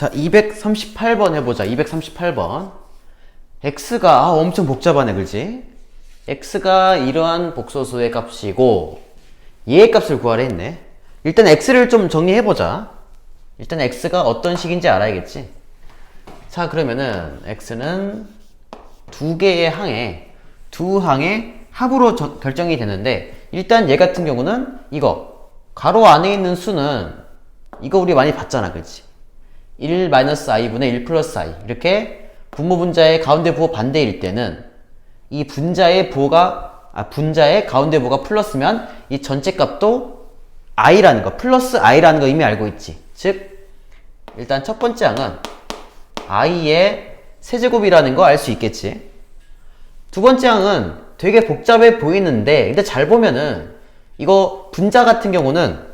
자, 238번 해보자. 238번. x가, 아, 엄청 복잡하네, 그지? x가 이러한 복소수의 값이고, 얘의 값을 구하려 했네. 일단 x를 좀 정리해보자. 일단 x가 어떤 식인지 알아야겠지? 자, 그러면은 x는 두 개의 항에, 두 항의 합으로 저- 결정이 되는데, 일단 얘 같은 경우는 이거, 가로 안에 있는 수는 이거 우리 많이 봤잖아, 그치? 1 마이너스 i분의 1 플러스 i 이렇게 분모 분자의 가운데 부호 반대일 때는 이 분자의 부호가 아 분자의 가운데 부호가 플러스면 이 전체 값도 i라는 거 플러스 i라는 거 이미 알고 있지. 즉 일단 첫 번째 항은 i의 세제곱이라는 거 알 수 있겠지. 두 번째 항은 되게 복잡해 보이는데 근데 잘 보면은 이거 분자 같은 경우는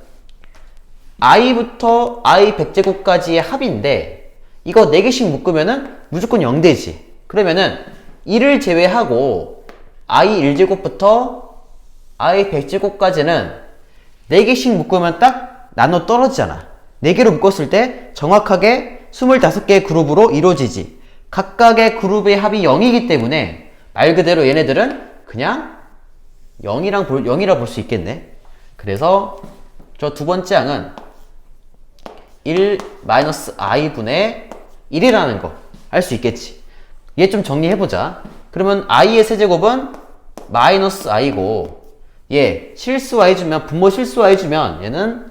i부터 i 100제곱까지의 합인데 이거 4개씩 묶으면은 무조건 0되지. 그러면은 1을 제외하고 i 1제곱부터 i 100제곱까지는 4개씩 묶으면 딱 나눠 떨어지잖아. 4개로 묶었을 때 정확하게 25개의 그룹으로 이루어지지. 각각의 그룹의 합이 0이기 때문에 말 그대로 얘네들은 그냥 0이랑 볼, 0이라 볼 수 있겠네. 그래서 저 두 번째 항은 1 마이너스 i분의 1이라는 거 알 수 있겠지. 얘 좀 정리해보자. 그러면 i의 세제곱은 마이너스 i고 얘 실수 i 주면 분모 실수 i 주면 얘는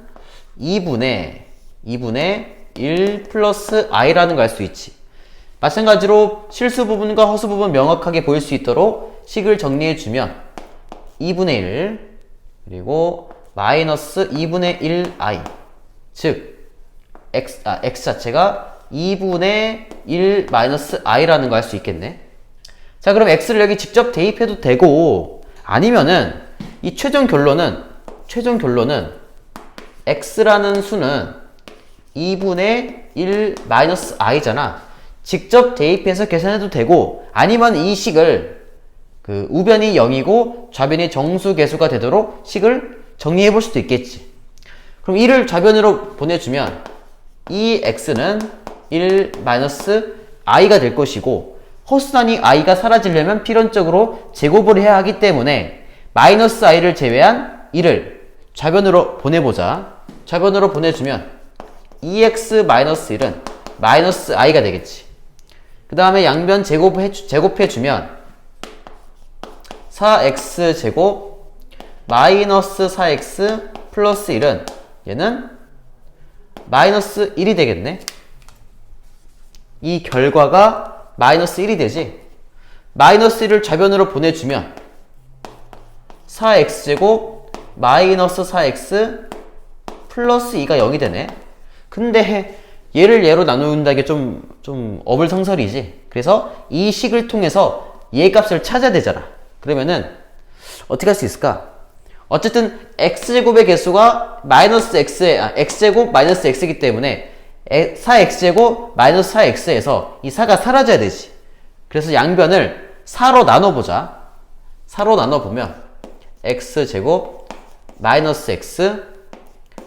2분의 2분의 1 플러스 i라는 거 알 수 있지. 마찬가지로 실수 부분과 허수 부분 명확하게 보일 수 있도록 식을 정리해주면 2분의 1 그리고 마이너스 2분의 1i 즉 x, 아, x 자체가 2분의 1 마이너스 i라는 거알수 있겠네 자 그럼 x를 여기 직접 대입해도 되고 아니면은 이 최종 결론은 최종 결론은 x라는 수는 2분의 1 마이너스 i잖아 직접 대입해서 계산해도 되고 아니면 이 식을 그 우변이 0이고 좌변이 정수 개수가 되도록 식을 정리해 볼 수도 있겠지. 그럼 1을 좌변으로 보내주면 이 x는 1 마이너스 i가 될 것이고 허수단위 i가 사라지려면 필연적으로 제곱을 해야 하기 때문에 마이너스 i를 제외한 1을 좌변으로 보내보자. 좌변으로 보내주면 2x 마이너스 1은 마이너스 i가 되겠지. 그 다음에 양변 제곱해, 제곱해주면 4x 제곱 마이너스 4x 플러스 1은 얘는 마이너스 1이 되겠네. 이 결과가 마이너스 1이 되지. 마이너스 1을 좌변으로 보내주면 4x 제곱 마이너스 4x 플러스 2가 0이 되네. 근데 얘를 얘로 나눈다는 게 좀, 좀 어불성설이지. 그래서 이 식을 통해서 얘 값을 찾아야 되잖아. 그러면은 어떻게 할 수 있을까? 어쨌든 x제곱의 개수가 마이너스 x에, 아, x제곱 마이너스 x이기 때문에 4x제곱 마이너스 4x에서 이 4가 사라져야 되지. 그래서 양변을 4로 나눠보자. 4로 나눠보면 x제곱 마이너스 x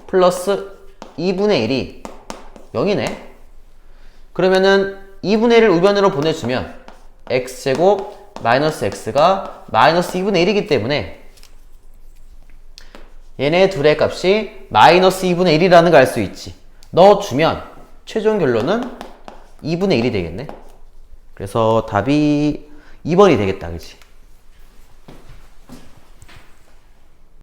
플러스 2분의 1이 0이네. 그러면은 2분의 1을 우변으로 보내주면 x제곱 마이너스 x가 마이너스 2분의 1이기 때문에 얘네 둘의 값이 마이너스 2분의 1이라는 걸 알 수 있지. 넣어주면 최종 결론은 2분의 1이 되겠네. 그래서 답이 2번이 되겠다. 그치?